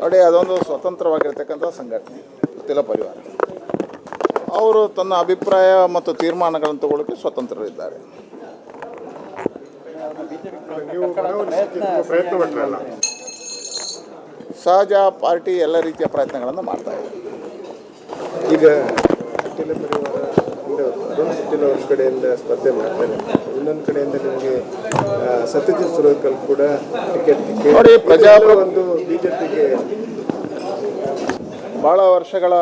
ನೋಡಿ ಅದೊಂದು ಸ್ವತಂತ್ರವಾಗಿರ್ತಕ್ಕಂಥ ಸಂಘಟನೆ, ಗೊತ್ತಿಲ್ಲ ಪರಿವಾರ. ಅವರು ತನ್ನ ಅಭಿಪ್ರಾಯ ಮತ್ತು ತೀರ್ಮಾನಗಳನ್ನು ತಗೊಳ್ಳೋಕ್ಕೆ ಸ್ವತಂತ್ರರಿದ್ದಾರೆ. ಸಹಜ ಪಾರ್ಟಿ ಎಲ್ಲ ರೀತಿಯ ಪ್ರಯತ್ನಗಳನ್ನು ಮಾಡ್ತಾ ಇದೆ ಈಗ ಒಂದು ಕಡೆಯಿಂದ ಸ್ಪರ್ಧೆ ಮಾಡ್ತಾರೆ. ಇನ್ನೊಂದು ಕಡೆಯಿಂದ ನಿಮಗೆ ಸತ್ಯಜಿತ್ ಸುರತ್ಕಲ್ ಕೂಡ ಟಿಕೆಟ್ ನೋಡಿ, ಪ್ರಜಾಪ್ರ- ಒಂದು ಬಿಜೆಪಿಗೆ ಭಾಳ ವರ್ಷಗಳ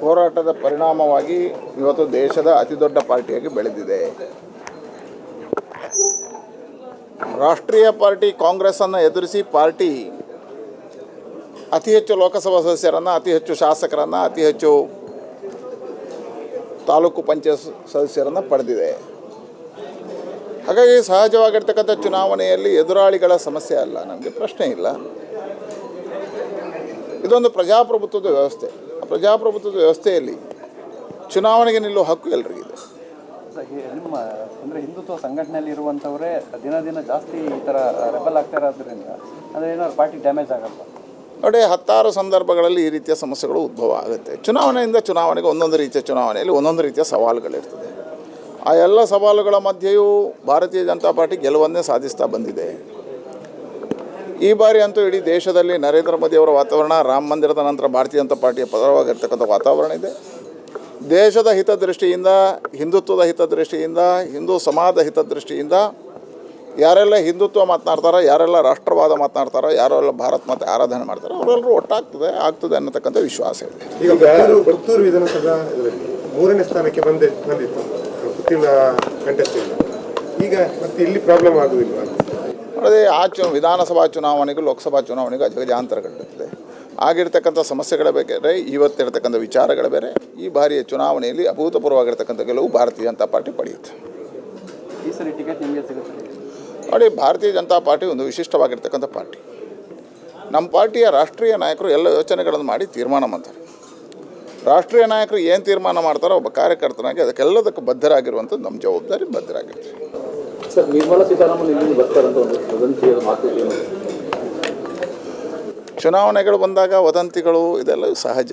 ಹೋರಾಟದ ಪರಿಣಾಮವಾಗಿ ಇವತ್ತು ದೇಶದ ಅತಿ ದೊಡ್ಡ ಪಾರ್ಟಿಯಾಗಿ ಬೆಳೆದಿದೆ. ರಾಷ್ಟ್ರೀಯ ಪಾರ್ಟಿ ಕಾಂಗ್ರೆಸ್ಸನ್ನು ಎದುರಿಸಿ ಪಾರ್ಟಿ ಅತಿ ಹೆಚ್ಚು ಲೋಕಸಭಾ ಸದಸ್ಯರನ್ನು ಅತಿ ಹೆಚ್ಚು ಶಾಸಕರನ್ನು ಅತಿ ಹೆಚ್ಚು ತಾಲೂಕು ಪಂಚಾಯತ್ ಸದಸ್ಯರನ್ನು ಪಡೆದಿದೆ. ಹಾಗಾಗಿ ಸಹಜವಾಗಿರ್ತಕ್ಕಂಥ ಚುನಾವಣೆಯಲ್ಲಿ ಎದುರಾಳಿಗಳ ಸಮಸ್ಯೆ ಅಲ್ಲ, ನಮಗೆ ಪ್ರಶ್ನೆ ಇಲ್ಲ. ಇದೊಂದು ಪ್ರಜಾಪ್ರಭುತ್ವದ ವ್ಯವಸ್ಥೆ. ಪ್ರಜಾಪ್ರಭುತ್ವದ ವ್ಯವಸ್ಥೆಯಲ್ಲಿ ಚುನಾವಣೆಗೆ ನಿಲ್ಲುವ ಹಕ್ಕು ಎಲ್ರಿಗಿದೆ. ನಿಮ್ಮ, ಅಂದರೆ ಹಿಂದುತ್ವ ಸಂಘಟನೆಯಲ್ಲಿ ಇರುವಂಥವರೇ ದಿನ ದಿನ ಜಾಸ್ತಿ ಈ ಥರ ರೆಬಲ್ ಆಗ್ತಾ ಇರೋದ್ರಿಂದ ಅಂದರೆ ಏನಾದ್ರು ಪಾರ್ಟಿ ಡ್ಯಾಮೇಜ್ ಆಗಲ್ಲ ನೋಡಿ, ಹತ್ತಾರು ಸಂದರ್ಭಗಳಲ್ಲಿ ಈ ರೀತಿಯ ಸಮಸ್ಯೆಗಳು ಉದ್ಭವ ಆಗುತ್ತೆ. ಚುನಾವಣೆಯಿಂದ ಚುನಾವಣೆಗೆ ಒಂದೊಂದು ರೀತಿಯ ಚುನಾವಣೆಯಲ್ಲಿ ಒಂದೊಂದು ರೀತಿಯ ಸವಾಲುಗಳಿರ್ತದೆ ಆ ಎಲ್ಲ ಸವಾಲುಗಳ ಮಧ್ಯೆಯೂ ಭಾರತೀಯ ಜನತಾ ಪಾರ್ಟಿ ಗೆಲುವನ್ನೇ ಸಾಧಿಸ್ತಾ ಬಂದಿದೆ. ಈ ಬಾರಿ ಅಂತೂ ಇಡೀ ದೇಶದಲ್ಲಿ ನರೇಂದ್ರ ಮೋದಿಯವರ ವಾತಾವರಣ, ರಾಮ ಮಂದಿರದ ನಂತರ ಭಾರತೀಯ ಜನತಾ ಪಾರ್ಟಿಯ ಪರವಾಗಿರ್ತಕ್ಕಂಥ ವಾತಾವರಣ ಇದೆ. ದೇಶದ ಹಿತದೃಷ್ಟಿಯಿಂದ, ಹಿಂದುತ್ವದ ಹಿತದೃಷ್ಟಿಯಿಂದ, ಹಿಂದೂ ಸಮಾಜದ ಹಿತದೃಷ್ಟಿಯಿಂದ ಯಾರೆಲ್ಲ ಹಿಂದುತ್ವ ಮಾತನಾಡ್ತಾರೆ ಯಾರೆಲ್ಲ ರಾಷ್ಟ್ರವಾದ ಮಾತನಾಡ್ತಾರೋ ಯಾರೆಲ್ಲ ಭಾರತ್ ಮಾತೆ ಆರಾಧನೆ ಮಾಡ್ತಾರೋ ಅವರೆಲ್ಲರೂ ಒಟ್ಟಾಗ್ತದೆ ಆಗ್ತದೆ ಅನ್ನತಕ್ಕಂಥ ವಿಶ್ವಾಸ ಇದೆ. ಈಗ ಪುತ್ತೂರು ವಿಧಾನಸಭಾ ಮೂರನೇ ಸ್ಥಾನಕ್ಕೆ ಬಂದೆ ಬಂದಿತ್ತು. ಕಂಟೆಸ್ಟಿಂದ ಈಗ ಮತ್ತೆ ಇಲ್ಲಿ ಪ್ರಾಬ್ಲಮ್ ಆಗುವುದಿಲ್ಲ ಅದೇ ಆ ಚು ವಿಧಾನಸಭಾ ಚುನಾವಣೆಗೂ ಲೋಕಸಭಾ ಚುನಾವಣೆಗೂ ಅಜಗಜಾಂತರಗಳಿರ್ತದೆ ಆಗಿರ್ತಕ್ಕಂಥ ಸಮಸ್ಯೆಗಳ ಬೇರೆ ಇವತ್ತಿರ್ತಕ್ಕಂಥ ವಿಚಾರಗಳ ಬೇರೆ ಈ ಬಾರಿಯ ಚುನಾವಣೆಯಲ್ಲಿ ಅಭೂತಪೂರ್ವವಾಗಿರ್ತಕ್ಕಂಥ ಗೆಲುವು ಭಾರತೀಯ ಜನತಾ ಪಾರ್ಟಿ ಪಡೆಯುತ್ತೆ. ನೋಡಿ ಭಾರತೀಯ ಜನತಾ ಪಾರ್ಟಿ ಒಂದು ವಿಶಿಷ್ಟವಾಗಿರ್ತಕ್ಕಂಥ ಪಾರ್ಟಿ. ನಮ್ಮ ಪಾರ್ಟಿಯ ರಾಷ್ಟ್ರೀಯ ನಾಯಕರು ಎಲ್ಲ ಯೋಚನೆಗಳನ್ನು ಮಾಡಿ ತೀರ್ಮಾನ ಮಾಡ್ತಾರೆ. ರಾಷ್ಟ್ರೀಯ ನಾಯಕರು ಏನು ತೀರ್ಮಾನ ಮಾಡ್ತಾರೋ ಒಬ್ಬ ಕಾರ್ಯಕರ್ತನಾಗಿ ಅದಕ್ಕೆಲ್ಲದಕ್ಕೂ ಬದ್ಧರಾಗಿರುವಂಥದ್ದು ನಮ್ಮ ಜವಾಬ್ದಾರಿ ಬದ್ಧರಾಗಿರ್ತೀವಿ ಸರ್ ನಿರ್ಮಲಾ ಸೀತಾರಾಮನ್ ಬರ್ತಾರಂತ ಒಂದು ವದಂತಿಯ ಮಾತು ಚುನಾವಣೆಗಳು ಬಂದಾಗ ವದಂತಿಗಳು ಇದೆಲ್ಲ ಸಹಜ.